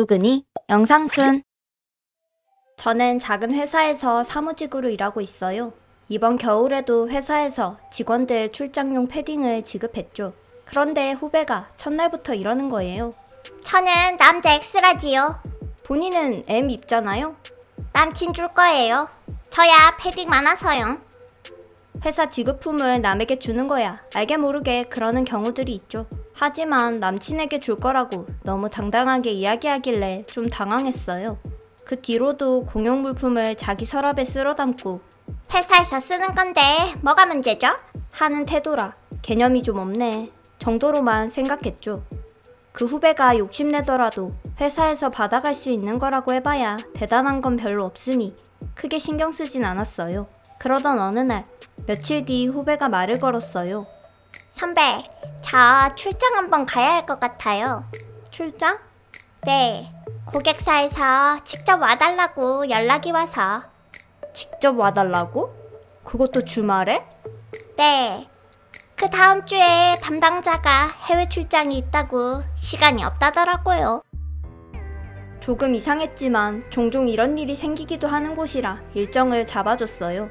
수근이 영상툰 저는 작은 회사에서 사무직으로 일하고 있어요. 이번 겨울에도 회사에서 직원들 출장용 패딩을 지급했죠. 그런데 후배가 첫날부터 이러는 거예요. 저는 남자 X라지요. 본인은 M 입잖아요. 남친 줄 거예요. 저야 패딩 많아서요. 회사 지급품을 남에게 주는 거야. 알게 모르게 그러는 경우들이 있죠. 하지만 남친에게 줄 거라고 너무 당당하게 이야기하길래 좀 당황했어요. 그 뒤로도 공용 물품을 자기 서랍에 쓸어 담고 회사에서 쓰는 건데 뭐가 문제죠? 하는 태도라 개념이 좀 없네 정도로만 생각했죠. 그 후배가 욕심내더라도 회사에서 받아갈 수 있는 거라고 해봐야 대단한 건 별로 없으니 크게 신경 쓰진 않았어요. 그러던 어느 날 며칠 뒤 후배가 말을 걸었어요. 선배, 저 출장 한번 가야 할 것 같아요. 출장? 네, 고객사에서 직접 와달라고 연락이 와서. 직접 와달라고? 그것도 주말에? 네, 그 다음 주에 담당자가 해외 출장이 있다고 시간이 없다더라고요. 조금 이상했지만 종종 이런 일이 생기기도 하는 곳이라 일정을 잡아줬어요.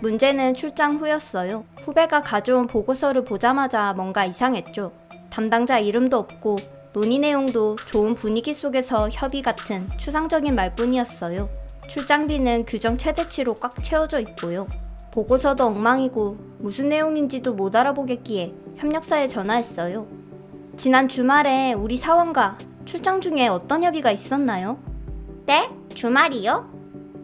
문제는 출장 후였어요. 후배가 가져온 보고서를 보자마자 뭔가 이상했죠. 담당자 이름도 없고 논의 내용도 좋은 분위기 속에서 협의 같은 추상적인 말뿐이었어요. 출장비는 규정 최대치로 꽉 채워져 있고요. 보고서도 엉망이고 무슨 내용인지도 못 알아보겠기에 협력사에 전화했어요. 지난 주말에 우리 사원과 출장 중에 어떤 협의가 있었나요? 네? 주말이요?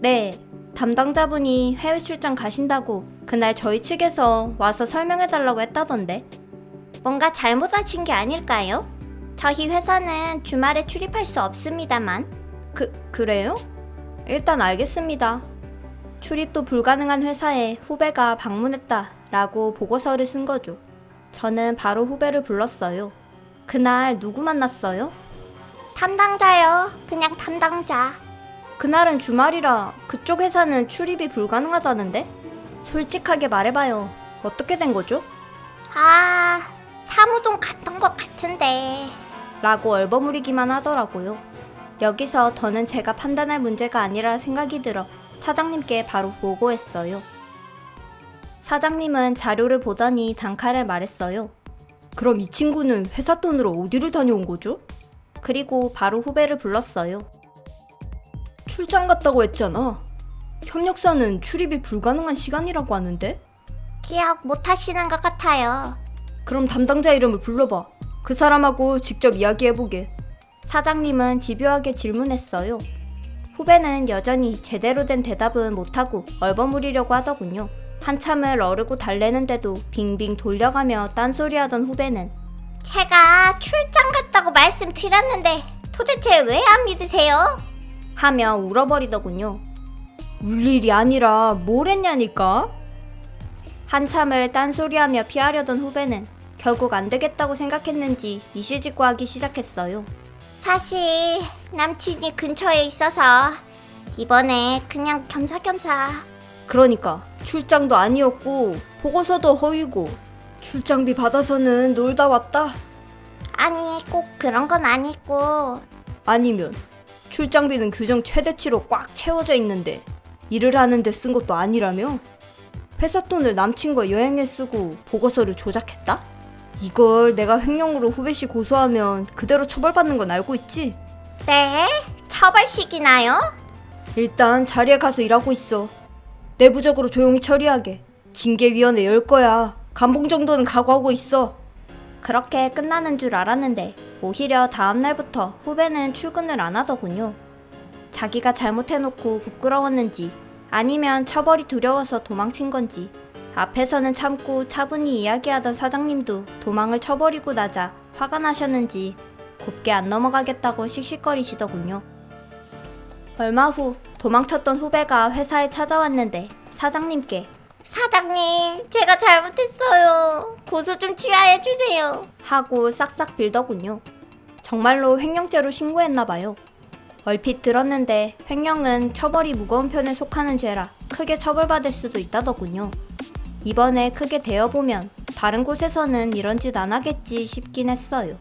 네, 담당자분이 해외 출장 가신다고 그날 저희 측에서 와서 설명해달라고 했다던데. 뭔가 잘못 하신 게 아닐까요? 저희 회사는 주말에 출입할 수 없습니다만. 그, 그래요? 일단 알겠습니다. 출입도 불가능한 회사에 후배가 방문했다 라고 보고서를 쓴 거죠. 저는 바로 후배를 불렀어요. 그날 누구 만났어요? 담당자요. 그냥 담당자. 그날은 주말이라 그쪽 회사는 출입이 불가능하다는데? 솔직하게 말해봐요. 어떻게 된 거죠? 아, 사무동 갔던 것 같은데. 라고 얼버무리기만 하더라고요. 여기서 더는 제가 판단할 문제가 아니라 생각이 들어 사장님께 바로 보고했어요. 사장님은 자료를 보더니 단칼을 말했어요. 그럼 이 친구는 회사 돈으로 어디를 다녀온 거죠? 그리고 바로 후배를 불렀어요. 출장 갔다고 했잖아. 협력사는 출입이 불가능한 시간이라고 하는데? 기억 못 하시는 것 같아요. 그럼 담당자 이름을 불러봐. 그 사람하고 직접 이야기해보게. 사장님은 집요하게 질문했어요. 후배는 여전히 제대로 된 대답은 못하고 얼버무리려고 하더군요. 한참을 어르고 달래는데도 빙빙 돌려가며 딴소리하던 후배는 제가 출장 갔다고 말씀드렸는데 도대체 왜 안 믿으세요? 하며 울어버리더군요. 울 일이 아니라 뭘 했냐니까? 한참을 딴소리하며 피하려던 후배는 결국 안 되겠다고 생각했는지 이실직고하기 시작했어요. 사실 남친이 근처에 있어서 이번에 그냥 겸사겸사 그러니까 출장도 아니었고 보고서도 허위고 출장비 받아서는 놀다 왔다? 아니 꼭 그런 건 아니고 아니면 출장비는 규정 최대치로 꽉 채워져 있는데 일을 하는데 쓴 것도 아니라며? 회사 돈을 남친과 여행에 쓰고 보고서를 조작했다? 이걸 내가 횡령으로 후배씨 고소하면 그대로 처벌받는 건 알고 있지? 네? 처벌식이나요? 일단 자리에 가서 일하고 있어. 내부적으로 조용히 처리하게. 징계위원회 열 거야. 감봉 정도는 각오하고 있어. 그렇게 끝나는 줄 알았는데 오히려 다음날부터 후배는 출근을 안 하더군요. 자기가 잘못해놓고 부끄러웠는지 아니면 처벌이 두려워서 도망친 건지 앞에서는 참고 차분히 이야기하던 사장님도 도망을 쳐버리고 나자 화가 나셨는지 곱게 안 넘어가겠다고 씩씩거리시더군요. 얼마 후 도망쳤던 후배가 회사에 찾아왔는데 사장님께 사장님 제가 잘못했어요 고소 좀 취하해 주세요 하고 싹싹 빌더군요. 정말로 횡령죄로 신고했나봐요. 얼핏 들었는데 횡령은 처벌이 무거운 편에 속하는 죄라 크게 처벌받을 수도 있다더군요. 이번에 크게 대어보면 다른 곳에서는 이런 짓 안 하겠지 싶긴 했어요.